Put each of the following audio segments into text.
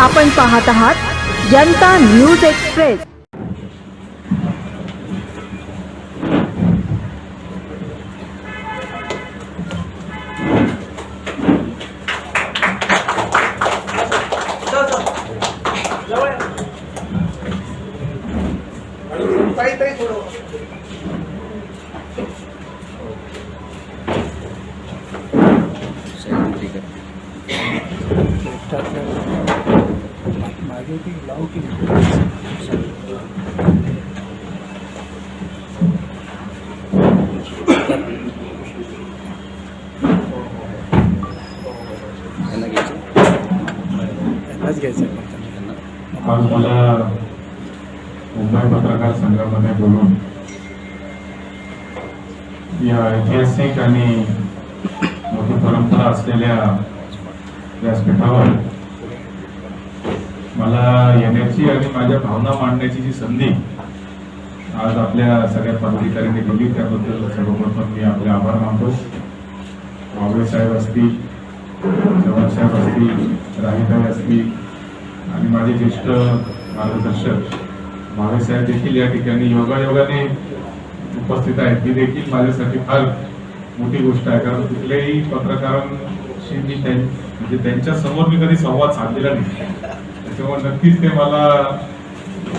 आपण पाहत आहात जनता न्यूज एक्सप्रेस. मागे ती लावू की त्यांनाच घ्यायचं आहे फक्त. आज मला मुंबई पत्रकार संघामध्ये बोलून या ऐतिहासिक आणि मोठी परंपरा असलेल्या व्यासपीठावर मला येण्याची आणि माझ्या भावना मांडण्याची जी संधी आज आपल्या सगळ्या पदाधिकाऱ्यांनी दिली त्याबद्दल सर्वप्रथम मी आपले आभार मानतो. वाबळे साहेब असतील चव्हाण साहेब असतील राहीताई असतील आणि माझे ज्येष्ठ मार्गदर्शक. भावे साहेब देखील या ठिकाणी योगायोगाने उपस्थित आहेत. ही देखील माझ्यासाठी फार मोठी गोष्ट आहे. कारण कुठल्याही पत्रकारांशी मी म्हणजे त्यांच्यासमोर मी कधी संवाद साधलेला नाही. त्याच्यामुळे नक्कीच ते मला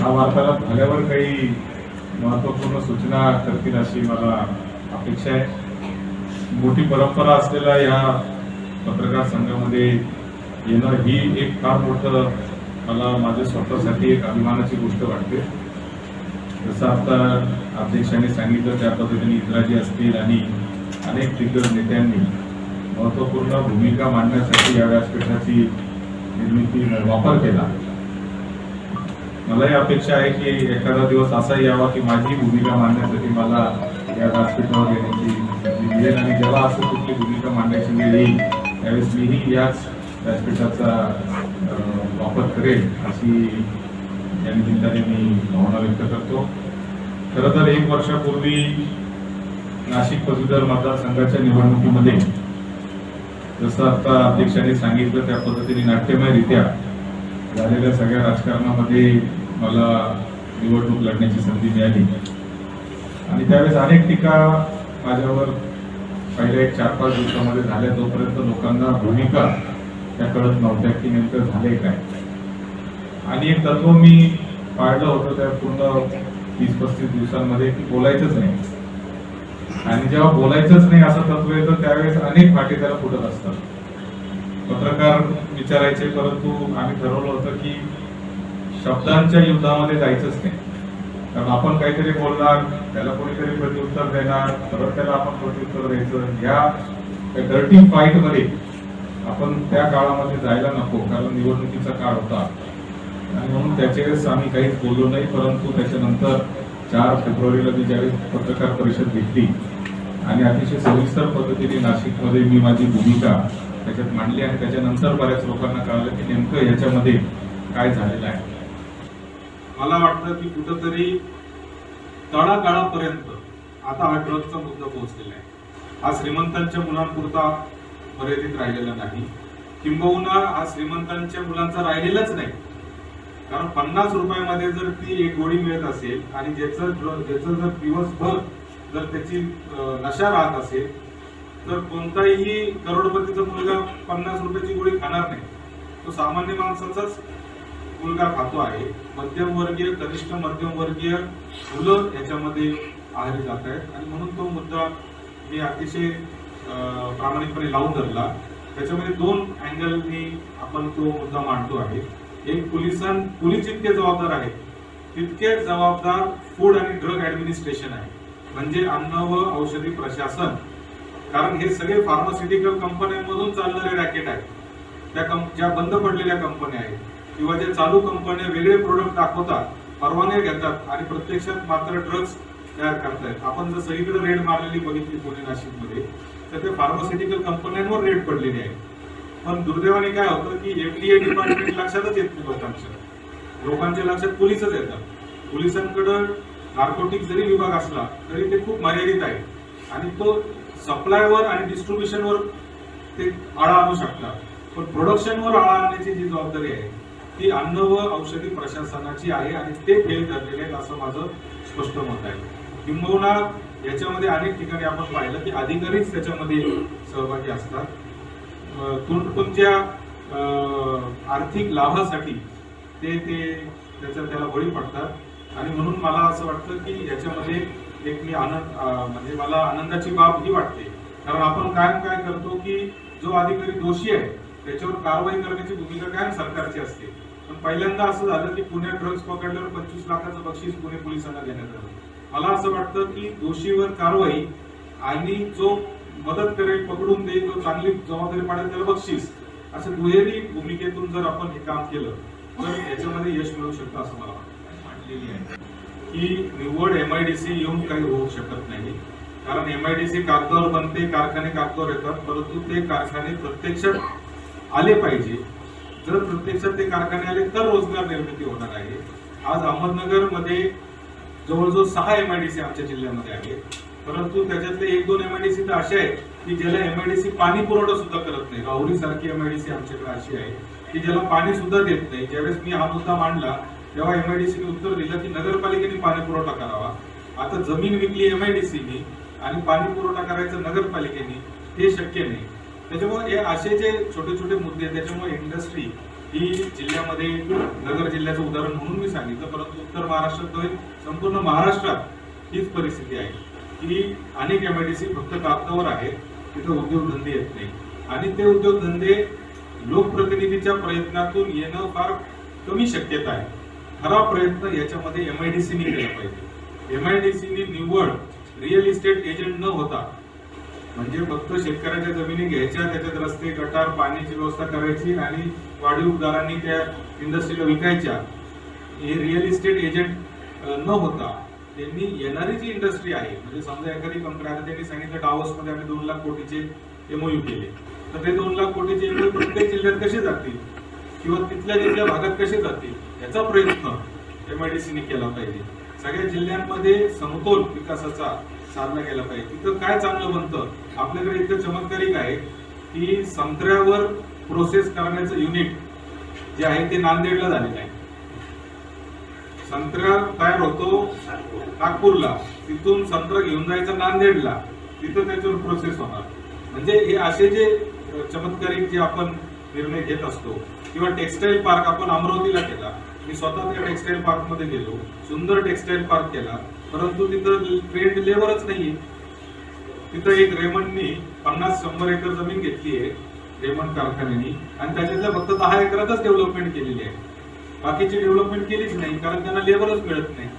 हा वार्तालाप झाल्यावर काही महत्त्वपूर्ण सूचना करतील अशी मला अपेक्षा आहे. मोठी परंपरा असलेल्या या पत्रकार संघामध्ये येणं ही एक फार मोठं मला माझ्या स्वतःसाठी एक अभिमानाची गोष्ट वाटते. जसं आता अध्यक्षांनी सांगितलं त्या पद्धतीने इंद्राजी असतील आणि अनेक दिग्गज नेत्यांनी महत्त्वपूर्ण भूमिका मांडण्यासाठी या व्यासपीठाची निर्मिती वापर केला. मलाही अपेक्षा आहे की एखादा दिवस असा यावा की माझी भूमिका मांडण्यासाठी मला या व्यासपीठावर येण्याची मिळेल आणि जेव्हा असं कुठली भूमिका मांडण्याची वेळ येईल त्यावेळेस मीही याच व्यासपीठाचा वापर करेल अशी या निमित्ताने मी भावना व्यक्त करतो. खरं तर एक वर्षापूर्वी नाशिक पदवीधर मतदारसंघाच्या निवडणुकीमध्ये जसं आता अध्यक्षांनी सांगितलं त्या पद्धतीने नाट्यमयरित्या झालेल्या सगळ्या राजकारणामध्ये मला निवडणूक लढण्याची संधी मिळाली. आणि त्यावेळेस अनेक टीका माझ्यावर पहिल्या एक चार पाच दिवसामध्ये झाल्या. तोपर्यंत लोकांना भूमिका त्या कळत नव्हत्या की नेमकं झाले काय. आणि एक तत्व मी पाळलं होतं त्या पूर्ण तीस पस्तीस दिवसांमध्ये की बोलायचंच नाही. आणि जेव्हा बोलायचंच नाही असं तत्व येतं त्यावेळेस अनेक फाटे त्याला फुटत असतात. पत्रकार विचारायचे परंतु आम्ही ठरवलं होतं की शब्दांच्या युद्धामध्ये जायचंच नाही. कारण आपण काहीतरी बोलणार त्याला कोणीतरी प्रत्युत्तर देणार परत त्याला आपण प्रत्युत्तर द्यायचं. ह्या डर्टी फाईटमध्ये आपण त्या काळामध्ये जायला नको कारण निवडणुकीचा काळ होता. आणि म्हणून त्याच्यावेळेस आम्ही काहीच बोललो नाही परंतु त्याच्यानंतर चार फेब्रुवारीला मी ज्यावेळेस पत्रकार परिषद घेतली आणि अतिशय सविस्तर पद्धतीने नाशिकमध्ये मी माझी भूमिका त्याच्यात मांडली आणि त्याच्यानंतर बऱ्याच लोकांना कळलं की नेमकं ह्याच्यामध्ये काय झालेलं आहे. मला वाटतं की कुठंतरी तळागाळापर्यंत आता हा ड्रगचा मुद्दा पोहोचलेला आहे. हा श्रीमंतांच्या मुलांपुरता मर्यादित राहिलेला नाही. किंबहुना हा श्रीमंतांच्या मुलांचा राहिलेलाच नाही. कारण पन्नास रुपयामध्ये जर ती एक गोळी मिळत असेल आणि ज्याचं ज्याचं जर दिवसभर जर त्याची नशा राहत असेल तर कोणताही करोडपतीचा मुलगा पन्नास रुपयाची गोळी खाणार नाही. तो सामान्य माणसाचाच मुलगा खातो आहे. मध्यमवर्गीय कनिष्ठ मध्यमवर्गीय मुलं याच्यामध्ये आहारी जात आहेत. आणि म्हणून तो मुद्दा मी अतिशय प्रामाणिकपणे लावून धरला. त्याच्यामध्ये दोन अँगलनी आपण तो मुद्दा मांडतो आहे. एक पोलिसां पोलीस जितके जबाबदार आहेत तितके जबाबदार फूड आणि ड्रग ॲडमिनिस्ट्रेशन आहे. म्हणजे अन्न व औषधी प्रशासन. कारण हे सगळे फार्मास्युटिकल कंपन्यांमधून चालणारे रॅकेट आहेत. त्या कंप ज्या बंद पडलेल्या कंपन्या आहेत किंवा ज्या चालू कंपन्या वेगळे प्रोडक्ट दाखवतात परवाने घेतात आणि प्रत्यक्षात मात्र ड्रग्स तयार करतायत. आपण जर सगळीकडे रेड मारलेली बघितली पुणे नाशिकमध्ये तर ते फार्मास्युटिकल कंपन्यांवर रेड पडलेली आहे. पण दुर्दैवाने काय होतं की एफडीए डिपार्टमेंट लक्षातच येत नाही लोकांच्या लोकांच्या लक्षात पोलिसच येतात. पोलिसांकडं नार्कोटिक जरी विभाग असला तरी ते खूप मर्यादित आहे आणि तो सप्लायवर आणि डिस्ट्रीब्युशनवर ते आळा आणू शकतात. पण प्रोडक्शनवर आळा आणण्याची जी जबाबदारी आहे ती अन्न व औषधी प्रशासनाची आहे आणि ते फेल ठरलेले आहेत असं माझं स्पष्ट मत आहे. किंबहुना याच्यामध्ये अनेक ठिकाणी आपण पाहिलं की अधिकारीच त्याच्यामध्ये सहभागी असतात. कोणकोणत्या अं, आर्थिक लाभासाठी ते ते त्याच्या त्याला बळी पडतात. आणि म्हणून मला असं वाटतं की याच्यामध्ये एक मी आनंद म्हणजे मला आनंदाची बाब ही वाटते. कारण आपण कायम काय करतो की जो अधिकारी दोषी आहे त्याच्यावर कारवाई करण्याची भूमिका कायम सरकारची असते. पण पहिल्यांदा असं झालं की पुण्यात ड्रग्ज पकडल्यावर पंचवीस लाखाचं बक्षीस पुणे पोलिसांना देण्यात आलं. मला असं वाटतं की दोषीवर कारवाई आणि जो मदत करेल पकडून देईल जो चांगली जबाबदारी पाडेल त्याला बक्षीस. असं दुहेरी भूमिकेतून जर आपण हे काम केलं तर याच्यामध्ये यश मिळू शकतं असं मला वाटतं. मांडलेली आहे. की निव्वळ एमआयडीसी येऊन काही होऊ शकत नाही. कारण एमआयडीसी कागदावर बनते कारखाने कागदावर येतात परंतु ते कारखाने प्रत्यक्षात आले पाहिजे. जर प्रत्यक्षात ते कारखाने आले तर रोजगार निर्मिती होणार आहे. आज अहमदनगरमध्ये जवळजवळ सहा एमआयडीसी आमच्या जिल्ह्यामध्ये आहेत. परंतु त्याच्यातले एक दोन एमआयडीसी तर असे आहेत की ज्याला एमआयडीसी पाणी पुरवठा सुद्धा करत नाही. राहुरी सारखी एमआयडीसी आमच्याकडे अशी आहे की ज्याला पाणी सुद्धा देत नाही. ज्यावेळेस मी हा मुद्दा मांडला तेव्हा एमआयडीसीने उत्तर दिलं की नगरपालिकेने पाणी पुरवठा करावा. आता जमीन विकली एमआयडीसीने आणि पाणी पुरवठा करायचं नगरपालिकेने हे शक्य नाही. त्याच्यामुळे हे असे जे छोटे छोटे मुद्दे त्याच्यामुळे इंडस्ट्री ही जिल्ह्यामध्ये नगर जिल्ह्याचं उदाहरण म्हणून मी सांगितलं परंतु उत्तर महाराष्ट्रात संपूर्ण महाराष्ट्रात हीच परिस्थिती आहे. की अनेक सी फक्त कागदावर आहेत. तिथं उद्योगधंदे येत नाही. आणि ते उद्योगधंदे लोकप्रतिनिधीच्या प्रयत्नातून येणं फार कमी शक्यता आहे. खरा प्रयत्न याच्यामध्ये एम आय डी सीने केला पाहिजे. एम आय डी सीने निव्वळ रिअल इस्टेट एजंट न होता म्हणजे फक्त शेतकऱ्याच्या जमिनी घ्यायच्या त्याच्यात रस्ते गटार पाण्याची व्यवस्था करायची आणि वाढीवदारांनी त्या इंडस्ट्रीला विकायच्या हे रिअल इस्टेट एजंट न होता. त्यांनी येणारी जी इंडस्ट्री आहे म्हणजे समजा एखादी कंपनी आता त्यांनी सांगितलं डावसमध्ये आम्ही दोन लाख कोटीचे एमओयू केले. तर ते दोन लाख कोटीचे एमओयू प्रत्येक जिल्ह्यात कसे जातील? किंवा तिथल्या तिथल्या भागात कसे जातील? याचा प्रयत्न एमआयडीसीने केला पाहिजे. सगळ्या जिल्ह्यांमध्ये समतोल विकासाचा साधला गेला पाहिजे. तिथं काय चांगलं बनतं? आपल्याकडे इतकं चमत्कारिक आहे की संत्र्यावर प्रोसेस करण्याचं युनिट जे आहे ते नांदेडला झालेलं आहे. संत्रा तयार होतो? नागपूरला तिथून संत्रा घेऊन जायचं नांदेडला. तिथं त्याच्यावर प्रोसेस होणार. म्हणजे हे असे जे चमत्कारिक जे आपण निर्णय घेत असतो किंवा टेक्सटाईल पार्क आपण अमरावतीला केला. मी स्वतः त्या टेक्सटाईल पार्कमध्ये गेलो. सुंदर टेक्सटाईल पार्क केला. परंतु तिथं ट्रेंड लेवरच नाहीये. तिथं एक रेमंडनी पन्नास शंभर एकर जमीन घेतली आहे रेमंड कारखान्यानी. आणि त्याच्यातल्या फक्त दहा एकरातच डेव्हलपमेंट केलेली आहे. बाकीची डेव्हलपमेंट केलीच नाही कारण त्यांना लेबरच मिळत नाही.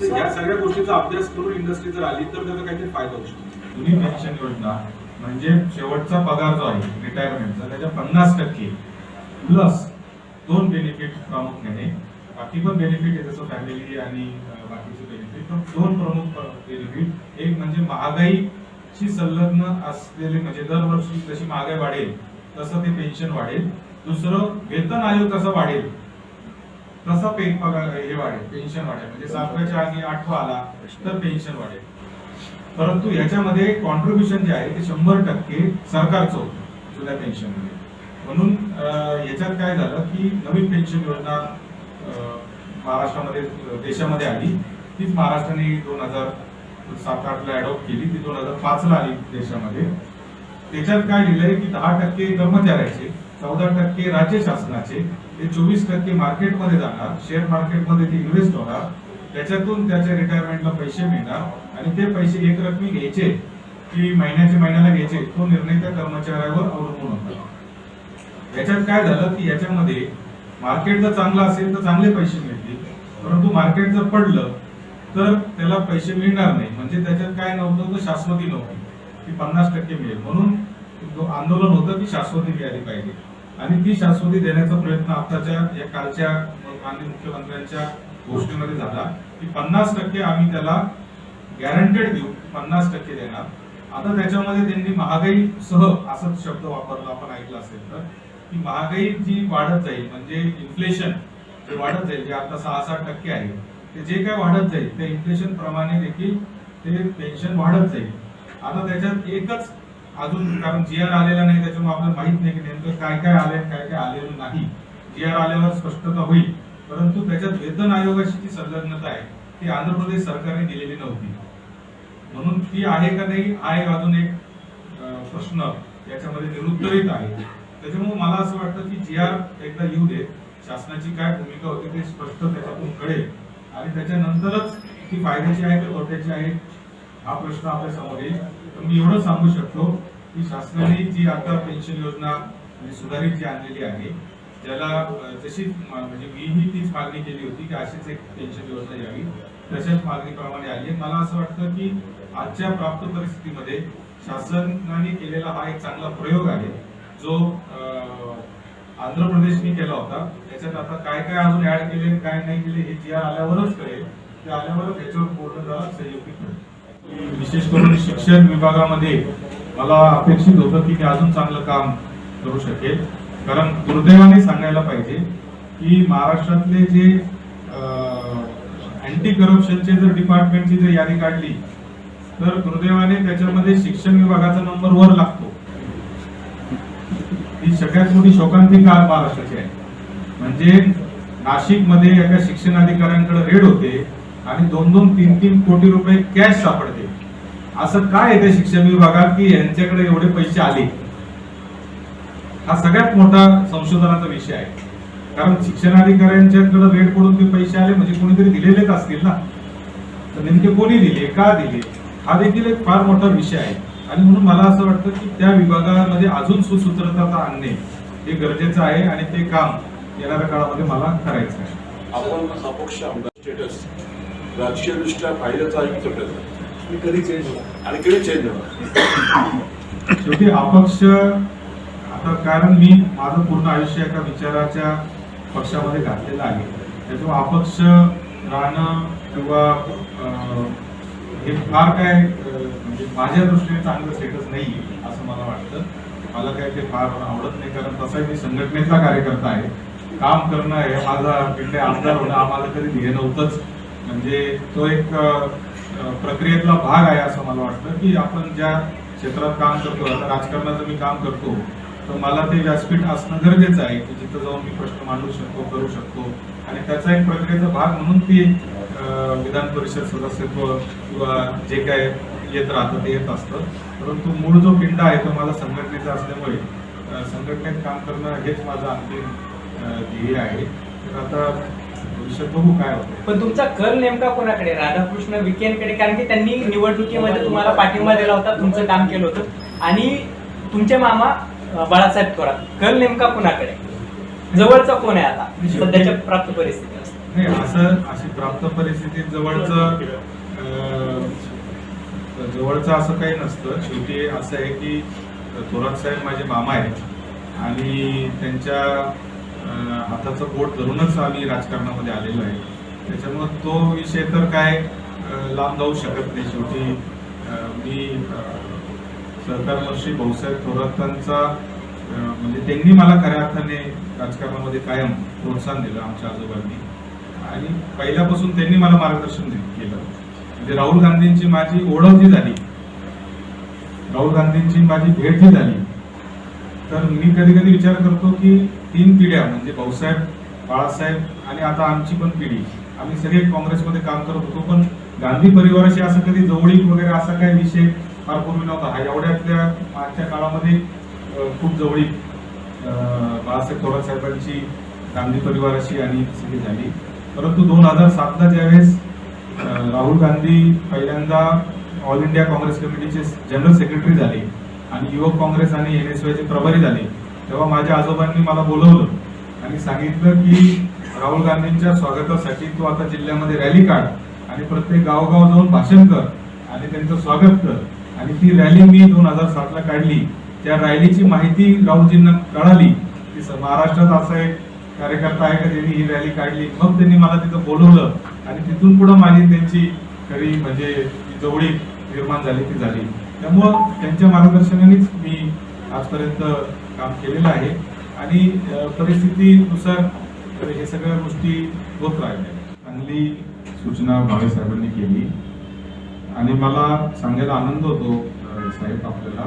तर या सगळ्या गोष्टीचा अभ्यास करून इंडस्ट्री जर आली तर त्याचा काहीतरी फायदा होऊ शकतो. जुनी पेन्शन योजना म्हणजे शेवटचा पगार जो आहे रिटायरमेंटचा त्याच्या पन्नास टक्के. प्लस दोन बेनिफिट प्रामुख्याने. बाकी पण बेनिफिट आहे जसं फॅमिली आणि बाकीचे बेनिफिट पण दोन प्रमुख बेनिफिट एक म्हणजे महागाईशी संलग्न असलेले म्हणजे दरवर्षी जशी महागाई वाढेल तसं ते पेन्शन वाढेल. दुसरं वेतन आयोग कसा वाढेल. तसा पे पगार हे वाढेल पेन्शन वाढेल. म्हणजे सातव्याच्या आधी आठवा आला तर पेन्शन वाढेल. परंतु याच्यामध्ये कॉन्ट्रीब्युशन जे आहे ते शंभर टक्के सरकारचं होतं जुन्या पेन्शनमध्ये म्हणून याच्यात काय झालं की नवीन पेन्शन योजना महाराष्ट्रामध्ये देशामध्ये आली. तीच महाराष्ट्राने दोन हजार सात आठला अडॉप्ट केली. ती दोन हजार पाचला आली देशामध्ये. त्याच्यात काय लिहिलंय की दहा टक्के कर्मचाऱ्याचे चौदा टक्के राज्य शासनाचे ते चोवीस टक्के मार्केटमध्ये जाणार शेअर मार्केटमध्ये ते इन्व्हेस्ट होणार त्याच्यातून त्याच्या रिटायरमेंटला पैसे मिळणार आणि ते पैसे एक रकमी घ्यायचे की महिन्याच्या महिन्याला घ्यायचे तो निर्णय त्या कर्मचाऱ्यावर अवलंबून होता. याच्यात काय झालं की याच्यामध्ये मार्केट जर चांगलं असेल तर चांगले पैसे मिळतील परंतु मार्केट जर पडलं तर त्याला पैसे मिळणार नाही. म्हणजे त्याच्यात काय नव्हतं तर शाश्वती नव्हती की पन्नास टक्के मिळेल. म्हणून जो आंदोलन होतं ती शाश्वती मिळाली पाहिजे. आणि ती शाश्वती देण्याचा प्रयत्न आताच्या या कालच्या माननीय मुख्यमंत्र्यांच्या गोष्टीमध्ये झाला. की पन्नास टक्के आम्ही त्याला गॅरंटेड देऊ. पन्नास टक्के देणार. आता त्याच्यामध्ये त्यांनी महागाई सह असाच शब्द वापरला आपण ऐकला असेल तर. की महागाई जी वाढत जाईल म्हणजे इन्फ्लेशन जे वाढत जाईल जे आता सहा सात टक्के आहे ते जे काय वाढत जाईल त्या इन्फ्लेशन प्रमाणे देखील ते पेन्शन वाढत जाईल. आता त्याच्यात एकच अजून कारण जी आर आलेला नाही त्याच्यामुळे आपल्याला माहीत नाही की नेमकं काय काय आले काय काय आलेलं नाही. जी आर आल्यावर स्पष्टता होईल. परंतु त्याच्यात वेतन आयोगाची जी संलग्नता आहे ती आंध्र प्रदेश सरकारने दिलेली नव्हती. म्हणून ती आहे का नाही हा एक अजून एक प्रश्न याच्यामध्ये निरुत्तरित आहे. त्याच्यामुळे मला असं वाटतं की जी आर एकदा येऊ दे. शासनाची काय भूमिका होती ते स्पष्ट त्याच्यातून कळेल आणि त्याच्यानंतरच ती फायद्याची आहे का तोट्याची आहे हा प्रश्न आपल्यासमोर येईल. मी एवढं सांगू शकतो की शासनाने जी आता पेन्शन योजना म्हणजे सुधारित जी आणलेली आहे ज्याला जशी म्हणजे मीही तीच मागणी केली होती की अशीच एक पेन्शन योजना यावी तशाच मागणीप्रमाणे आली आहे. मला असं वाटतं की आजच्या प्राप्त परिस्थितीमध्ये शासनाने केलेला हा एक चांगला प्रयोग आहे जो आंध्र प्रदेशने केला होता. त्याच्यात आता काय काय अजून ऍड केले काय नाही केले हे जे आल्यावरच कळेल. ते आल्यावरच याच्यावर पूर्ण जरा सहयोगी कळेल विशेष करून शिक्षण विभागामध्ये मला अपेक्षित होतं की मी अजून चांगलं काम करू शकेल. कारण दुर्दैवाने सांगायला पाहिजे की महाराष्ट्रातले जे अँटी करप्शनचे जर डिपार्टमेंटची जर यादी काढली तर दुर्दैवाने त्याच्यामध्ये शिक्षण विभागाचा नंबर वर लागतो. ही सगळ्यात मोठी शोकांतिका आज महाराष्ट्राची आहे. म्हणजे नाशिकमध्ये एका शिक्षण अधिकाऱ्यांकडे रेड होते. आणि दोन दोन तीन तीन कोटी रुपये कॅश सापडते. असं काय येते शिक्षण विभागात की यांच्याकडे एवढे पैसे आले? हा सगळ्यात मोठा संशोधनाचा विषय आहे. कारण शिक्षणाधिकाऱ्यांच्याकडे रेड पडून ते पैसे आले म्हणजे कोणीतरी दिलेलेच असतील ना? तर नेमके कोणी दिले का दिले? हा देखील एक फार मोठा विषय आहे. आणि म्हणून मला असं वाटतं की त्या विभागामध्ये अजून सुसूत्रता आणणे हे गरजेचं आहे आणि ते काम येणाऱ्या काळामध्ये मला करायचं आहे. आपण अपक्ष आमदार स्टेटस राजकीयदृष्ट्या फायद्याचा तोट्याचा मी कधी चेंज होणार? आणि कधी चेंज होणार? शेवटी अपक्ष आता कारण मी माझं पूर्ण आयुष्य एका विचाराच्या पक्षामध्ये घातलेलं आहे. त्याच्यामुळे अपक्ष राहणं किंवा हे फार काय म्हणजे माझ्या दृष्टीने चांगलं स्टेटस नाही असं मला वाटतं. मला काय ते फार आवडत नाही कारण तसाही मी संघटनेचा कार्यकर्ता आहे. काम करणं हे माझा इकडे आमदार होणं आम्हाला कधी ध्येय नव्हतंच. म्हणजे तो एक प्रक्रियेतला भाग आहे असं मला वाटतं की आपण ज्या क्षेत्रात काम करतो आता राजकारणाचं मी काम करतो तर मला ते व्यासपीठ असणं गरजेचं आहे की जिथं जाऊन मी प्रश्न मांडू शकतो करू शकतो. आणि त्याचा एक प्रक्रियेचा भाग म्हणून ती विधान परिषद सदस्यत्व किंवा जे काय येत राहतं ते येत असतं. परंतु मूळ जो पिंडा आहे तो मला संघटनेचा असल्यामुळे संघटनेत काम करणं हेच माझं अंतिम ध्येय आहे. तर आता भविष्यात बघू काय होतं पण तुमचा कल नेमका कोणाकडे? राधाकृष्ण विखेंकडे? कारण की त्यांनी निवडणुकीमध्ये तुम्हाला पाठिंबा दिला होता तुमचं काम केलं होतं. आणि तुमचे मामा अं, बाळासाहेब थोरात कल नेमका कोणाकडे? जवळचा कोण आहे आता? सध्याच्या प्राप्त परिस्थितीत. नाही असं अशी प्राप्त परिस्थितीत जवळचं अं, जवळचं असं काही नसतं. शेवटी असं आहे की थोरात साहेब माझे मामा आहेत. आणि त्यांच्या हाताचं पोट धरूनच आम्ही राजकारणामध्ये आलेलो आहे. त्याच्यामुळं तो विषय तर काय लांब जाऊ शकत नाही शेवटी. मी सरकार मंत्री भाऊसाहेब थोरातांचा म्हणजे त्यांनी मला खऱ्या अर्थाने राजकारणामध्ये कायम प्रोत्साहन दिलं आमच्या आजोबांनी. आणि पहिल्यापासून त्यांनी मला मार्गदर्शन केलं. म्हणजे राहुल गांधींची माझी ओळख जी झाली. राहुल गांधींची माझी भेट जी झाली. तर मी कधी कधी विचार करतो की तीन पिढ्या म्हणजे भाऊसाहेब बाळासाहेब आणि आता आमची पण पिढी. आम्ही सगळे काँग्रेसमध्ये काम करत होतो पण गांधी परिवाराशी असं कधी जवळीक वगैरे असा काही विषय फार पूर्वी नव्हता. हा एवढ्यातल्या मागच्या काळामध्ये खूप जवळीक बाळासाहेब थोरात साहेबांची गांधी परिवाराशी आणि सगळी झाली. परंतु दोन हजार सातला ज्यावेळेस राहुल गांधी पहिल्यांदा ऑल इंडिया काँग्रेस कमिटीचे जनरल सेक्रेटरी झाले. आणि युवक काँग्रेस आणि एन एस वायची प्रभारी झाली. तेव्हा माझ्या आजोबांनी मला बोलवलं आणि सांगितलं की राहुल गांधींच्या स्वागतासाठी तू आता जिल्ह्यामध्ये रॅली काढ आणि प्रत्येक गावगाव जाऊन भाषण कर आणि त्यांचं स्वागत कर. आणि ती रॅली मी दोन हजार सातला काढली. त्या रॅलीची माहिती राहुलजींना कळाली. की महाराष्ट्रात असा एक कार्यकर्ता आहे का त्यांनी ही रॅली काढली? मग त्यांनी मला तिथं बोलवलं आणि तिथून पुढं माझी त्यांची खरी म्हणजे जवळीक जवळी निर्माण झाली ती झाली. त्यामुळं त्यांच्या मार्गदर्शनानेच मी आजपर्यंत काम केलेलं आहे. आणि परिस्थितीनुसार तर हे सगळ्या गोष्टी होत राहिल्या. चांगली सूचना भावे साहेबांनी केली. आणि मला सांगायला आनंद होतो साहेब आपल्याला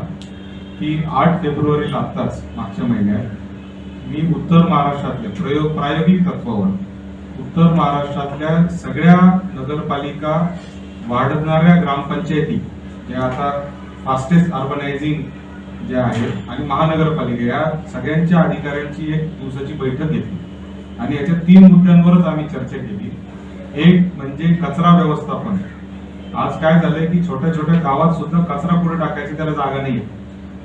की आठ फेब्रुवारीला आत्ताच मागच्या महिन्यात मी उत्तर महाराष्ट्रातल्या प्रयोग प्रायोगिक तत्वावर उत्तर महाराष्ट्रातल्या सगळ्या नगरपालिका वाढणाऱ्या ग्रामपंचायती ज्या आता फास्टेस्ट अर्बनायझिंग ज्या आहेत आणि महानगरपालिका या सगळ्यांच्या अधिकाऱ्यांची एक दिवसाची बैठक घेतली. आणि याच्या तीन मुद्द्यांवरच आम्ही चर्चा केली. एक म्हणजे कचरा व्यवस्थापन. आज काय झालंय की छोट्या छोट्या गावात सुद्धा कचरा पुढे टाकायची त्याला जागा नाही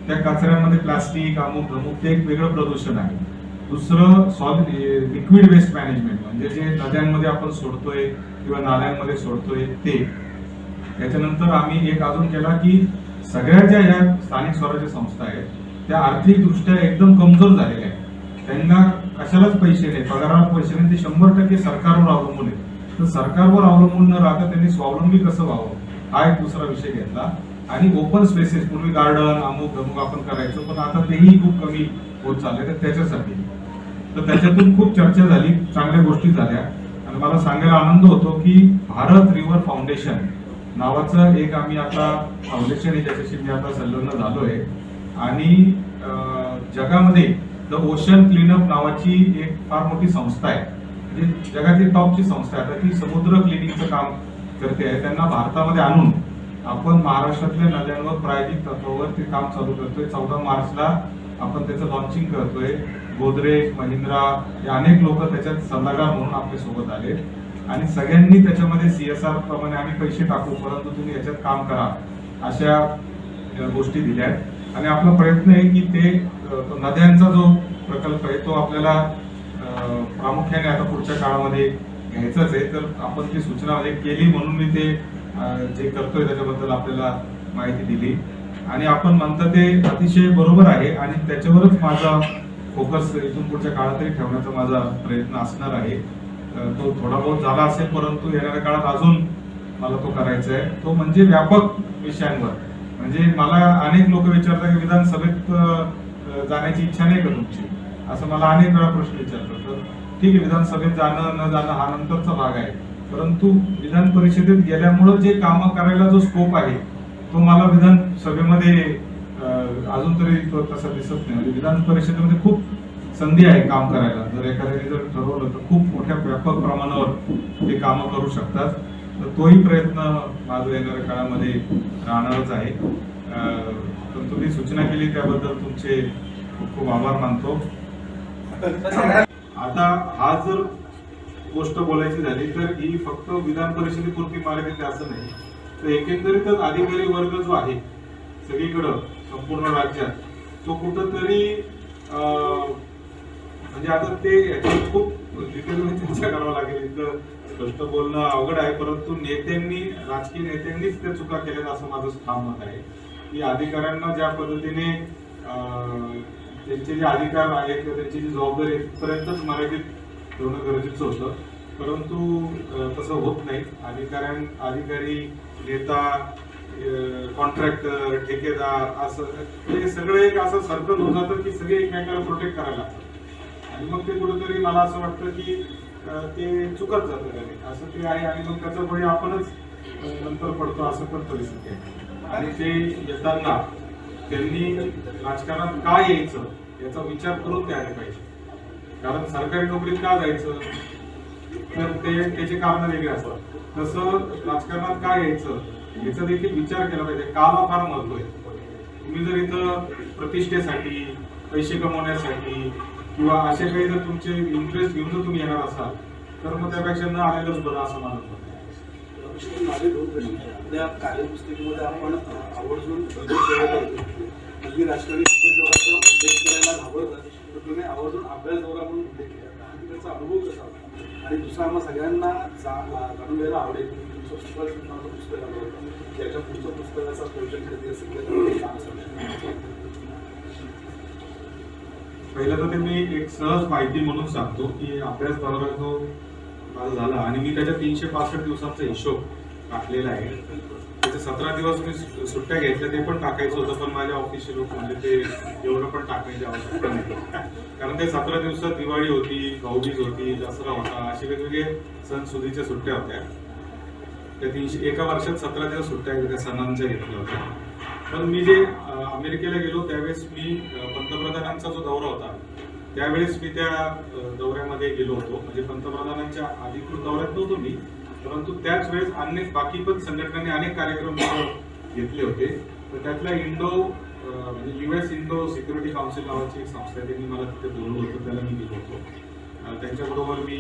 त्या कचऱ्यामध्ये प्लास्टिक अमुक अमुक ते एक वेगळं प्रदूषण आहे. दुसरं सॉलिड लिक्विड वेस्ट मॅनेजमेंट म्हणजे जे नद्यांमध्ये आपण सोडतोय किंवा नाल्यांमध्ये सोडतोय ते. त्याच्यानंतर आम्ही एक अजून केला की सगळ्या ज्या या स्थानिक स्वराज्य संस्था आहेत त्या आर्थिक दृष्ट्या एकदम कमजोर झालेल्या आहेत. त्यांना कशालाच पैसे नाही पगाराला पैसे नाही ते शंभर टक्के सरकारवर अवलंबून आहेत. तर सरकारवर अवलंबून न राहता त्यांनी स्वावलंबी कसं व्हावं हा एक दुसरा विषय घेतला. आणि ओपन स्पेसेस पूर्वी गार्डन अमुक धमुक आपण करायचो पण आता तेही खूप कमी होत चालले तर त्याच्यासाठी. तर त्याच्यातून खूप चर्चा झाली चांगल्या गोष्टी झाल्या. आणि मला सांगायला आनंद होतो की भारत रिव्हर फाउंडेशन नावाचं एक आम्ही आता फाउंडेशन आहे ज्याच्याशी मी आता संलग्न झालोय. आणि जगामध्ये द ओशन क्लीनअप नावाची एक फार मोठी संस्था आहे. म्हणजे जगातील टॉपची संस्था आहे. आता ती समुद्र क्लिनिंगचं काम करते आहे. त्यांना भारतामध्ये आणून आपण महाराष्ट्रातल्या नद्यांवर प्रायोगिक तत्वावर ते काम चालू करतोय. चौदा मार्चला आपण त्याचं लॉन्चिंग करतोय. गोदरेज महिंद्रा हे अनेक लोक त्याच्यात सल्लागार म्हणून आपल्यासोबत आले आणि सगळ्यांनी त्याच्यामध्ये सीएसआर प्रमाणे आम्ही पैसे टाकू परंतु तुम्ही याच्यात काम करा अशा गोष्टी दिल्या आहेत. आणि आपला प्रयत्न आहे की ते नद्यांचा जो प्रकल्प आहे तो आपल्याला प्रामुख्याने आता पुढच्या काळामध्ये घ्यायचाच आहे. तर आपण ती सूचना म्हणजे केली म्हणून मी ते जे करतोय त्याच्याबद्दल आपल्याला माहिती दिली. आणि आपण म्हणता ते अतिशय बरोबर आहे आणि त्याच्यावरच माझा फोकस इथून पुढच्या काळातही ठेवण्याचा माझा प्रयत्न असणार आहे. तो थोडा बहुत झाला असेल परंतु येणाऱ्या काळात अजून मला तो करायचा आहे तो म्हणजे व्यापक विषयांवर. म्हणजे मला अनेक लोक विचारतात की विधानसभेत जाण्याची इच्छा नाही का तुमची? असं मला अनेक वेळा प्रश्न विचारतात. तर ठीक आहे विधानसभेत जाणं न जाणं हा नंतरचा भाग आहे. परंतु विधान परिषदेत गेल्यामुळं जे कामं करायला जो स्कोप आहे तो मला विधानसभेमध्ये अजून तरी तो तसा दिसत नाही. म्हणजे विधान परिषदेमध्ये खूप संधी आहे काम करायला. जर एखाद्याने जर ठरवलं तर खूप मोठ्या व्यापक प्रमाणावर ते कामं करू शकतात. तर तोही प्रयत्न माझा येणाऱ्या काळामध्ये राहणारच आहे. तर तुम्ही सूचना केली त्याबद्दल तुमचे खूप खूप आभार मानतो. आता हा जर गोष्ट बोलायची झाली तर ही फक्त विधान परिषदेपुरती मर्यादित असं नाही. तर एकंदरीतच अधिकारी वर्ग जो आहे सगळीकडं संपूर्ण राज्यात तो कुठंतरी अं, म्हणजे आता ते याच्यात खूप डिटेलमध्ये चर्चा करावं लागेल. इथं स्पष्ट बोलणं अवघड आहे परंतु नेत्यांनी राजकीय नेत्यांनीच त्या चुका केल्यात असं माझं ठाम मत आहे. की अधिकाऱ्यांना ज्या पद्धतीने त्यांचे जे अधिकार आहेत किंवा त्यांची जी जबाबदारी आहे तिथपर्यंतच मर्यादित ठेवणं गरजेचं होतं. परंतु तसं होत नाही. अधिकाऱ्यां अधिकारी नेता कॉन्ट्रॅक्टर ठेकेदार असं हे सगळं एक असं सर्कल होऊन जातं की सगळे एकमेकाला प्रोटेक्ट करायला लागतात. आणि मग ते कुठंतरी मला असं वाटतं की ते चुकत जातं त्याने असं ते आहे आणि मग त्याचा बळी आपणच नंतर पडतो असं पण परिस्थिती आहे. आणि ते येताना त्यांनी राजकारणात का यायचं याचा विचार करून ते आले पाहिजे. कारण सरकारी नोकरीत का जायचं? तर ते त्याचे कारण वेगळे असतात. तसं राजकारणात काय यायचं? याचा देखील विचार केला पाहिजे. काला फार महत्त्व आहे. तुम्ही जर इथं प्रतिष्ठेसाठी पैसे कमवण्यासाठी किंवा असे काही जर तुमचे इंटरेस्ट घेऊन जर तुम्ही येणार असाल तर मग त्यापेक्षा न आलेलंच बरं असं माझं मत आहे. माझे दोन प्रश्न आपल्या कार्यपुस्तिकेमध्ये आपण आवर्जून उल्लेख करत होतो राजकारणी उल्लेख करायला घाबरतात तर तुम्ही आवर्जून अभ्यास दौरा म्हणून उल्लेख केला आणि त्याचा अनुभव कसा होता? आणि दुसरा आम्हा सगळ्यांना जाणून घ्यायला आवडेल की पुस्तक नावाचं पुस्तक आलं होतं. त्याच्या पुढचं पुस्तकाचा प्रयोजन कधी असेल ते तुम्ही सांगा सगळ्यांना. पहिलं तर ते मी एक सहज माहिती म्हणून सांगतो की अभ्यास दौरा जो माझा झाला आणि मी त्याच्या तीनशे पासष्ट दिवसांचा हिशोब टाकलेला आहे. त्याचे सतरा दिवस मी सु- सुट्ट्या घेतल्या ते पण टाकायचं होतं पण माझ्या ऑफिसचे लोक म्हणजे ते एवढं पण टाकायची आवश्यकता नाही. कारण ते सतरा दिवसात दिवाळी होती भाऊबीज होती दसरा होता असे वेगवेगळे सण सुधीच्या सुट्ट्या होत्या. त्या तीनशे एका वर्षात सतरा दिवस सुट्ट्या त्या सणांच्या घेतल्या होत्या. पण मी जे अमेरिकेला गेलो त्यावेळेस मी पंतप्रधानांचा जो दौरा होता त्यावेळेस मी त्या दौऱ्यामध्ये गेलो होतो. म्हणजे पंतप्रधानांच्या अधिकृत दौऱ्यात नव्हतो मी परंतु त्याच वेळेस अनेक बाकी पण संघटनांनी अनेक कार्यक्रम घेतले होते. तर त्यातल्या इंडो म्हणजे म्हणजे युएस इंडो सिक्युरिटी काउन्सिल नावाची एक संस्था आहे त्यांनी मला तिथे बोलवलं होतं त्याला मी गेलो होतो. त्यांच्याबरोबर मी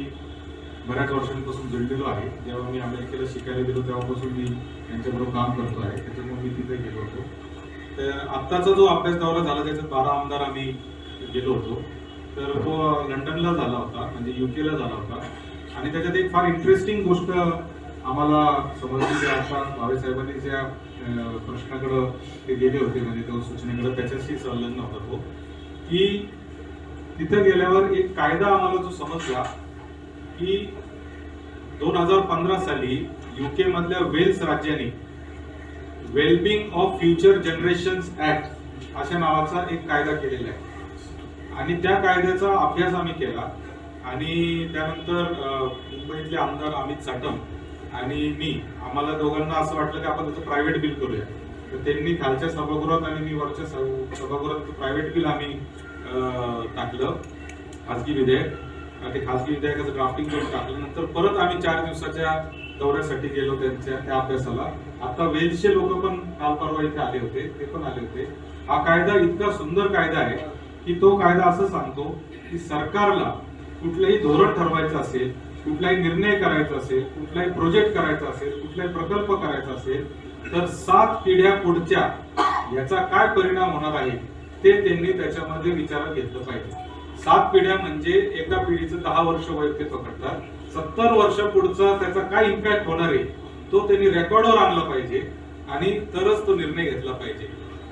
बऱ्याच वर्षांपासून जोडलेलो आहे. जेव्हा मी अमेरिकेला शिकायला गेलो तेव्हापासून मी त्यांच्याबरोबर काम करतो आहे. त्याच्यामुळे मी तिथे गेलो होतो. तर आत्ताचा जो अभ्यास दौरा झाला त्याच्यात बारा आमदार आम्ही गेलो होतो. तर तो लंडनला झाला होता म्हणजे युकेला झाला होता. आणि त्याच्यात एक फार इंटरेस्टिंग गोष्ट आम्हाला समजली की आता भावे साहेबांनी ज्या प्रश्नाकडं ते गेले होते म्हणजे तो सूचनेकडं त्याच्याशी संलग्न होता तो की तिथं गेल्यावर एक कायदा आम्हाला जो समजला की दोन हजार पंधरा साली युके मधल्या वेल्स राज्याने wellbeing of future generation act अशा नावाचा एक कायदा केलेला आहे. आणि त्या कायद्याचा अभ्यास आम्ही केला. आणि त्यानंतर मुंबईतले आमदार अमित साटम आणि मी आम्हाला दोघांना असं वाटलं की आपण त्याचं प्रायव्हेट बिल करूया. तर त्यांनी खालच्या सभागृहात आणि मी वरच्या सभागृहात प्रायव्हेट बिल आम्ही टाकलं खाजगी विधेयक. आणि ते खाजगी विधेयकाचं ड्राफ्टिंग करून टाकल्यानंतर परत आम्ही चार दिवसाच्या दौऱ्यासाठी गेलो त्यांच्या त्या अभ्यासाला. आता वेल्सचे लोक पण काल परवा इथे आले होते ते पण आले होते. हा कायदा इतका सुंदर कायदा आहे की तो कायदा असं सांगतो की सरकारला कुठलंही धोरण ठरवायचं असेल कुठलाही निर्णय करायचा असेल कुठलाही प्रोजेक्ट करायचा असेल कुठलाही प्रकल्प करायचा असेल तर सात पिढ्या पुढच्या याचा काय परिणाम होणार आहे ते त्यांनी त्याच्यामध्ये विचारात घेतलं पाहिजे. सात पिढ्या म्हणजे एका पिढीचं दहा वर्ष वैयक्तिक पकडतात सत्तर वर्ष पुढचा त्याचा काय इम्पॅक्ट होणार आहे तो त्यांनी रेकॉर्डवर आणला पाहिजे आणि तरच तो निर्णय घेतला पाहिजे.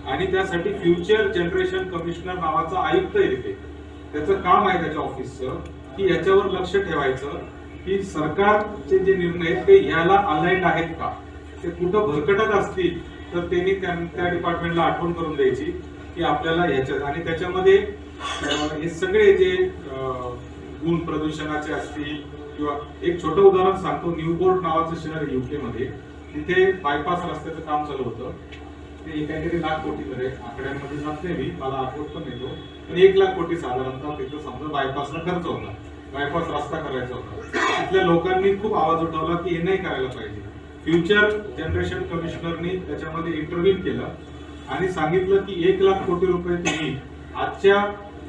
आणि त्यासाठी फ्युचर जनरेशन कमिशनर नावाचा आयुक्त आहे तिथे. त्याचं काम आहे त्याच्या ऑफिसचं की याच्यावर लक्ष ठेवायचं की सरकारचे जे निर्णय आहेत ते ह्याला अलाइंड आहेत का? ते कुठं भरकटत असतील तर त्यांनी त्या डिपार्टमेंटला आठवण करून द्यायची की आपल्याला ह्याच्यात आणि त्याच्यामध्ये हे सगळे जे गुण प्रदूषणाचे असतील किंवा एक छोटं उदाहरण सांगतो. न्यूपोर्ट नावाचं शहर आहे युके मध्ये. तिथे बायपास रस्त्याचं काम चालू होतं. ते काहीतरी लाख कोटी मध्ये आकड्यांमध्ये जात नाही मी. मला आठवत पण येतो पण एक लाख कोटी साधारणतः तिथं समजा बायपासला खर्च होता बायपास रस्ता करायचा होता. तिथल्या लोकांनी खूप आवाज उठवला की हे नाही करायला पाहिजे. फ्युचर जनरेशन कमिशनरनी त्याच्यामध्ये इंटरव्ह्यू केलं आणि सांगितलं की एक लाख कोटी रुपये तुम्ही आजच्या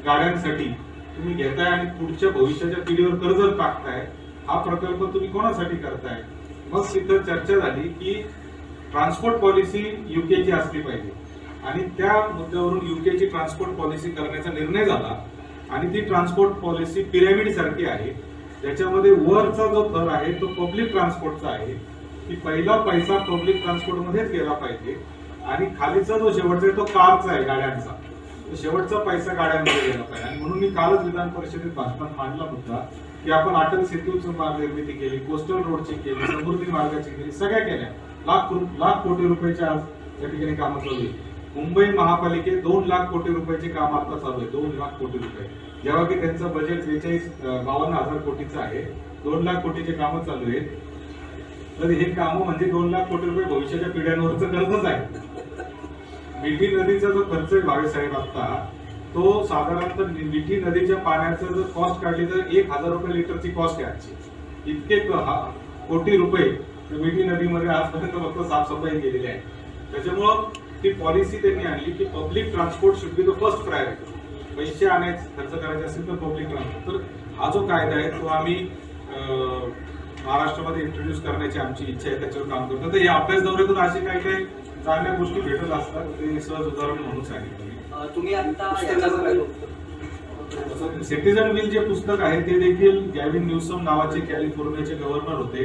गाड्यांसाठी तुम्ही घेताय आणि पुढच्या भविष्याच्या पिढीवर कर्ज टाकताय. हा प्रकल्प तुम्ही कोणासाठी करताय? मग तिथं चर्चा झाली की ट्रान्सपोर्ट पॉलिसी युकेची असली पाहिजे. आणि त्या मुद्द्यावरून युकेची ट्रान्सपोर्ट पॉलिसी करण्याचा निर्णय झाला. आणि ती ट्रान्सपोर्ट पॉलिसी पिरॅमिड सारखी आहे. त्याच्यामध्ये वरचा जो थर आहे तो पब्लिक ट्रान्सपोर्टचा आहे. की पहिला पैसा पब्लिक ट्रान्सपोर्टमध्येच गेला पाहिजे. आणि खालीचा जो शेवटचा आहे तो कारचा आहे गाड्यांचा. तो शेवटचा पैसा गाड्यांमध्ये गेला पाहिजे. आणि म्हणून मी कालच विधान परिषदेत भाषणात मांडला मुद्दा. की आपण अटल सेतूची मार्ग निर्मिती केली कोस्टल रोडची केली समृद्धी मार्गाची केली सगळ्या केल्या. लाख लाख कोटी रुपयाच्या आज या ठिकाणी कामं चालू आहे मुंबई महापालिकेत दोन लाख कोटी रुपयाचे काम आता चालू आहे दोन लाख कोटी रुपये. जेव्हा की त्यांचं बजेट बेचाळीस बावन्न हजार कोटीचं आहे. दोन लाख कोटीचे कामं चालू आहेत. तर हे कामं म्हणजे दोन लाख कोटी रुपये भविष्याच्या पिढ्यांवरचं कर्जच आहे. मिठी नदीचा जो खर्च आहे भावे साहेब आता तो साधारणतः मिठी नदीच्या पाण्याचं जर कॉस्ट काढली तर एक हजार रुपये लिटरची कॉस्ट आहे आजची इतके हा- कोटी रुपये मिठी नदीमध्ये आजपर्यंत फक्त साफसफाई केलेली आहे. त्याच्यामुळं ती पॉलिसी त्यांनी आणली की public transport should be the first priority पैसे आणायचे खर्च करायचे असेल तर पब्लिक ट्रान्सपोर्ट तर हा जो कायदा आहे तो आम्ही महाराष्ट्रामध्ये इंट्रोड्यूस करण्याची आमची इच्छा आहे त्याच्यावर काम करतो. तर या अभ्यास दौऱ्यातून असे काही काही चांगल्या गोष्टी भेटत असतात ते सहज उदाहरण म्हणून सांगितलं मी. तुम्ही आता सिटीजन बिल जे पुस्तक आहे ते देखील गॅविन न्यूसम नावाचे कॅलिफोर्नियाचे गव्हर्नर होते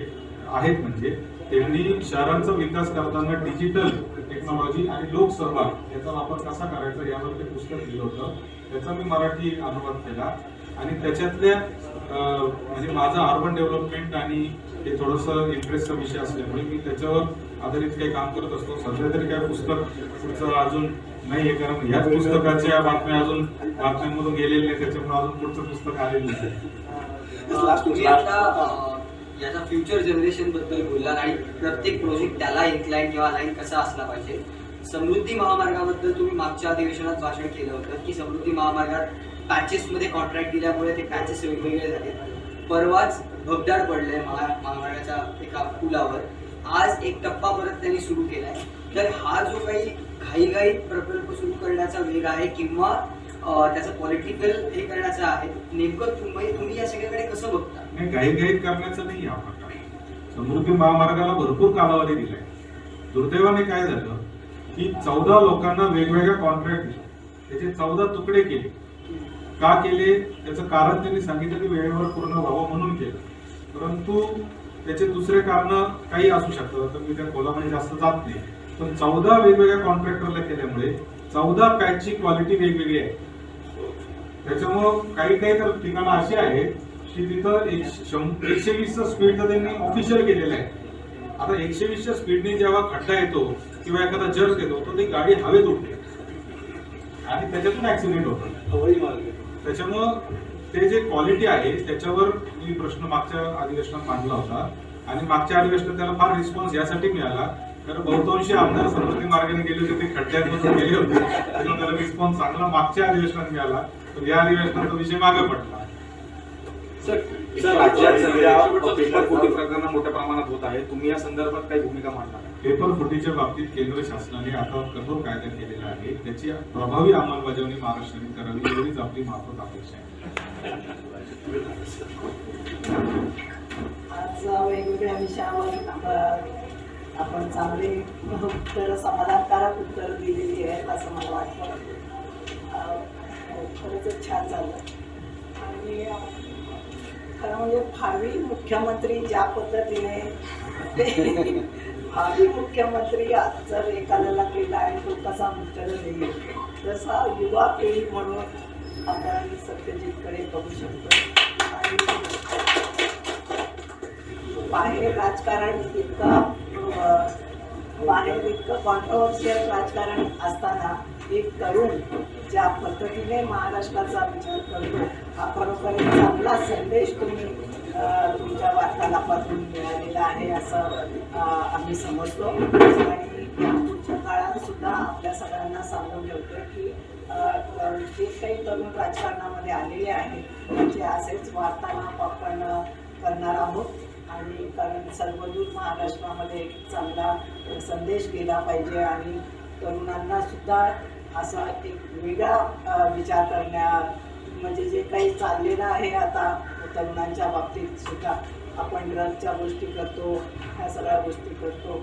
आहेत म्हणजे. त्यांनी शहरांचा विकास करताना डिजिटल टेक्नॉलॉजी आणि लोकसहभाग याचा वापर कसा करायचा यावर ते पुस्तक लिहिलं होतं. त्याचा मी मराठी अनुवाद केला. आणि त्याच्यातल्या म्हणजे माझं अर्बन डेव्हलपमेंट आणि हे थोडंसं इंटरेस्टचा विषय असल्यामुळे मी त्याच्यावर आधारित काही काम करत असतो. सध्या तरी काय पुस्तक पुढचं अजून नाही आहे कारण ह्याच पुस्तकाच्या बातम्या अजून बातम्यांमधून गेलेल्या नाही त्याच्यामुळे अजून पुढचं पुस्तक आलेलं नाही. याचा फ्युचर जनरेशनबद्दल बोललात आणि प्रत्येक प्रोजेक्ट त्याला इन्क्लाइन किंवा अलाइन कसा असला पाहिजे. समृद्धी महामार्गाबद्दल तुम्ही मागच्या अधिवेशनात भाषण केलं होतं की समृद्धी महामार्गात पॅचेसमध्ये कॉन्ट्रॅक्ट दिल्यामुळे ते पॅचेस वेगवेगळे झाले परवाच भगदाड पडलंय महा महामार्गाच्या एका पुलावर. आज एक टप्पा परत त्यांनी सुरू केला आहे तर हा जो काही घाईघाईत प्रकल्प सुरू करण्याचा वेग आहे किंवा त्याचं पॉलिटिकल हे करण्याचा आहे नेमकं तुम्ही म्हणजे तुम्ही या सगळ्याकडे कसं बघता? घाईघाईत करण्याचं नाही हा प्रकार समृद्धी महामार्गाला भरपूर कालावधी दिलाय. दुर्दैवाने काय झालं? की चौदा लोकांना वेगवेगळ्या कॉन्ट्रॅक्ट दिले त्याचे चौदा तुकडे केले. का केले? त्याचं कारण त्यांनी सांगितलं की वेळेवर पूर्ण व्हावं म्हणून केलं. परंतु त्याचे दुसरे कारण काही असू शकतात. आता मी त्या खोलामध्ये जास्त जात नाही. पण चौदा वेगवेगळ्या कॉन्ट्रॅक्टरला केल्यामुळे चौदा पॅचची क्वालिटी वेगवेगळी आहे. त्याच्यामुळं काही काही तर ठिकाणं अशी आहेत की तिथं एक एकशे वीसचं स्पीड तर त्यांनी ऑफिशियल केलेलं आहे. आता एकशे वीसच्या स्पीडने जेव्हा खड्डा येतो किंवा एखादा जर्क येतो तर ती गाडी हवेत उठते आणि त्याच्यातून ऍक्सिडेंट होतो. त्याच्यामुळं ते जे क्वालिटी आहे त्याच्यावर मी प्रश्न मागच्या अधिवेशनात मांडला होता. आणि मागच्या अधिवेशनात त्याला फार रिस्पॉन्स यासाठी मिळाला. कारण बहुतांशी आमदार समृद्धी मार्गाने गेले होते ते खड्ड्यांमधून गेले होते. त्याच्यामुळे त्याला रिस्पॉन्स चांगला मागच्या अधिवेशनात मिळाला. तर या अधिवेशनात तो विषय मागे पडला. सर सर राज्यात सध्या पेपर फुटी प्रकरण मोठ्या प्रमाणात होत आहे. तुम्ही या संदर्भात काही भूमिका मांडणार? पेपर फुटीच्या बाबतीत केंद्र शासनाने आता कठोर कायदा केलेला आहे. त्याची प्रभावी अंमलबजावणी महाराष्ट्राने करावी एवढीच आपली महत्वाची अपेक्षा आहे. आज वेगवेगळ्या विषयावर आपण चांगले उत्तर समाधानकारक उत्तर दिलेली आहेत असं मला वाटतं. हो, खरंच छान झालं. आणि खरं म्हणजे भावी मुख्यमंत्री ज्या पद्धतीने ते भावी मुख्यमंत्री आज जर एखाद्याला केला आहे तो कसा उत्तर देईल? तसा युवा पिढी म्हणून आपण सत्यजितकडे बघू शकतो. आणि बाहेर राजकारण इतकं बाहेर इतकं कॉन्ट्रोवर्शियल राजकारण असताना एक तरुण ज्या पद्धतीने महाराष्ट्राचा विचार करतो हा खरोखर एक चांगला संदेश तुम्ही तुमच्या वार्तालापातून मिळालेला आहे असं आम्ही समजतो. आणि पुढच्या काळात सुद्धा आपल्या सगळ्यांना सांगून ठेवतो की जे काही तरुण राजकारणामध्ये आलेले आहेत त्यांचे असेच वार्तालाप आपण करणार आहोत. आणि कारण सर्वदूर महाराष्ट्रामध्ये एक चांगला संदेश गेला पाहिजे आणि तरुणांना सुद्धा असा एक वेगळा विचार करण्या म्हणजे जे काही चाललेलं आहे आता तरुणांच्या बाबतीत सुद्धा आपण ड्रगच्या गोष्टी करतो ह्या सगळ्या गोष्टी करतो.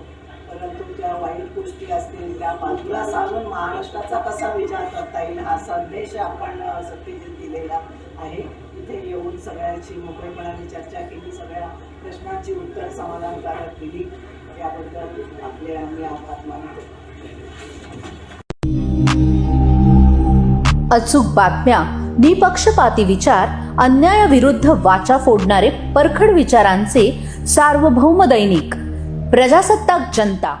परंतु ज्या वाईट गोष्टी असतील त्या बाजूला सांगून महाराष्ट्राचा कसा विचार करता येईल हा संदेश आपण अ, सत्यजित दिलेला आहे. इथे येऊन सगळ्यांची मोकळेपणाने चर्चा केली सगळ्या प्रश्नाची उत्तर समाधानकारक दिली याबद्दल आपले आम्ही आभार मानतो. अचूक बातम्या निपक्षपाती विचार अन्यायाविरुद्ध वाचा फोडणारे परखड विचारांचे सार्वभौम दैनिक प्रजासत्ताक जनता.